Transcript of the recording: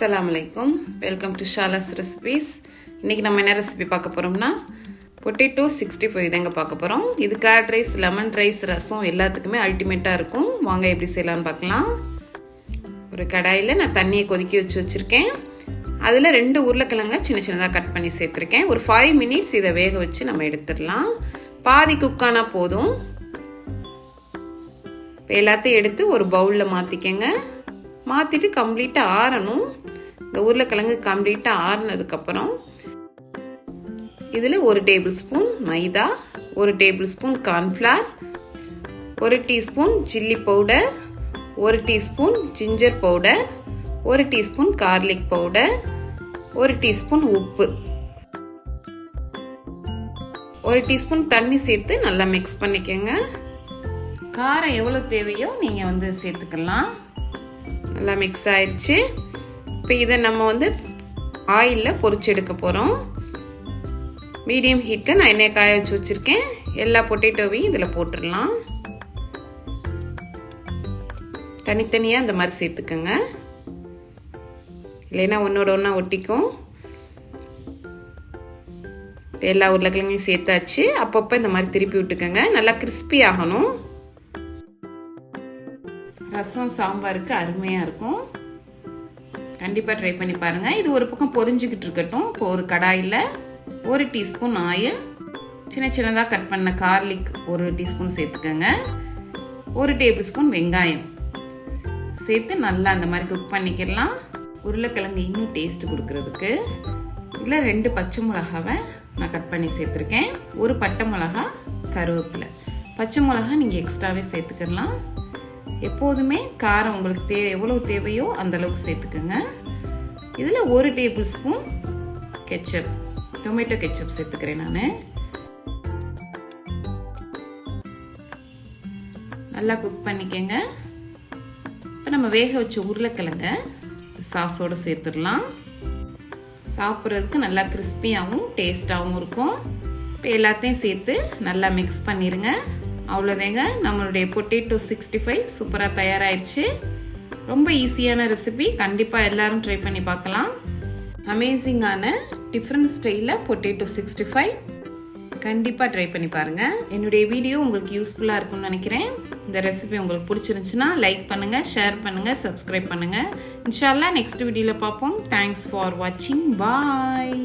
அஸ்ஸலாமு welcome to ஷாலாஸ் recipes இன்றைக்கி நம்ம என்ன ரெசிபி பார்க்க போகிறோம்னா பொட்டேட்டோ சிக்ஸ்டி ஃபைவ் தாங்க பார்க்க போகிறோம் இது carrot rice lemon rice rasam எல்லாத்துக்குமே அல்டிமேட்டாக இருக்கும். வாங்க எப்படி செய்யலாம்னு பார்க்கலாம். ஒரு கடாயில் நான் தண்ணியை கொதிக்க வச்சு வச்சுருக்கேன். அதில் ரெண்டு உருளைக்கிழங்க சின்ன சின்னதாக கட் பண்ணி சேர்த்துருக்கேன். ஒரு ஃபைவ் மினிட்ஸ் இதை வேக வச்சு நம்ம எடுத்துடலாம். பாதி குக்கானா போதும். எல்லாத்தையும் எடுத்து ஒரு பவுலில் மாற்றிக்கங்க மாற்றிட்டு கம்ப்ளீட்டாக ஆறணும். இந்த உருளைக்கிழங்கு கம்ப்ளீட்டாக ஆறினதுக்கப்புறம் இதில் ஒரு டேபிள் ஸ்பூன் மைதா ஒரு டேபிள் ஸ்பூன் கார்ன்ஃப்ளார் ஒரு டீஸ்பூன் சில்லி பவுடர் ஒரு டீஸ்பூன் ஜிஞ்சர் பவுடர் ஒரு டீஸ்பூன் கார்லிக் பவுடர் ஒரு டீஸ்பூன் உப்பு. ஒரு டீஸ்பூன் தண்ணி சேர்த்து நல்லா மிக்ஸ் பண்ணிக்கோங்க. காரம் எவ்வளோ தேவையோ நீங்கள் வந்து சேர்த்துக்கலாம். நல்லா மிக்ஸ் ஆயிடுச்சு இப்போ இதை நம்ம வந்து ஆயிலில் பொறிச்சு எடுக்க போகிறோம் மீடியம் ஹீட்டில் நான் எண்ணெய் காய வச்சு வச்சுருக்கேன். எல்லா பொட்டேட்டோவையும் இதில் போட்டுடலாம். தனித்தனியாக இந்த மாதிரி சேர்த்துக்கோங்க. இல்லைன்னா ஒன்றோட ஒன்றா ஒட்டிக்கும். எல்லா உருளைக்கிழங்கையும் சேர்த்தாச்சு. அப்பப்போ இந்த மாதிரி திருப்பி விட்டுக்கோங்க. நல்லா கிறிஸ்பி ஆகணும். ரசம் சாம்பாருக்கு அருமையாக இருக்கும். கண்டிப்பாக ட்ரை பண்ணி பாருங்கள் இது ஒரு பக்கம் பொரிஞ்சுக்கிட்டு இருக்கட்டும். இப்போ ஒரு கடாயில் ஒரு டீஸ்பூன் ஆயில் சின்ன சின்னதாக கட் பண்ண கார்லிக் ஒரு டீஸ்பூன் சேர்த்துக்கோங்க. ஒரு டேபிள் ஸ்பூன் வெங்காயம் சேர்த்து நல்லா அந்த மாதிரி குக் பண்ணிக்கிடலாம் உருளைக்கிழங்கு இன்னும் டேஸ்ட் கொடுக்கறதுக்கு. இதில் ரெண்டு பச்சை மிளகாவை நான் கட் பண்ணி சேர்த்துருக்கேன். ஒரு பட்டை மிளகா கருவேப்பிலை. பச்சை மிளகா நீங்கள் எக்ஸ்ட்ராவே சேர்த்துக்கலாம். எப்போதுமே காரம் உங்களுக்கு தே எவ்வளோ தேவையோ அந்த அளவுக்கு சேர்த்துக்கோங்க. இதில் ஒரு table spoon ketchup tomato ketchup சேர்த்துக்கிறேன் நான். நல்லா குக் பண்ணிக்கங்க. இப்போ நம்ம வேக வச்ச உருளைக்கிழங்க சாஸோடு சேர்த்துடலாம். சாப்பிட்றதுக்கு நல்லா கிறிஸ்பியாகவும் டேஸ்ட்டாகவும் இருக்கும். இப்போ எல்லாத்தையும் சேர்த்து நல்லா மிக்ஸ் பண்ணிடுங்க அவ்வளோதேங்க நம்மளுடைய பொட்டேட்டோ சிக்ஸ்டி ஃபைவ் சூப்பராக தயாராகிடுச்சு ரொம்ப ஈஸியான ரெசிபி கண்டிப்பாக எல்லாரும் ட்ரை பண்ணி பார்க்கலாம். அமேசிங்கான டிஃப்ரெண்ட் ஸ்டைலில் பொட்டேட்டோ சிக்ஸ்டி ஃபைவ் கண்டிப்பாக ட்ரை பண்ணி பாருங்கள் என்னுடைய வீடியோ உங்களுக்கு யூஸ்ஃபுல்லாக இருக்கும்னு நினைக்கிறேன். இந்த ரெசிபி உங்களுக்கு பிடிச்சிருந்துச்சுன்னா லைக் பண்ணுங்கள் ஷேர் பண்ணுங்கள் சப்ஸ்கிரைப் பண்ணுங்கள் இன்ஷால்லா நெக்ஸ்ட் வீடியோவில் பார்ப்போம். தேங்க்ஸ் ஃபார் வாட்சிங் பாய்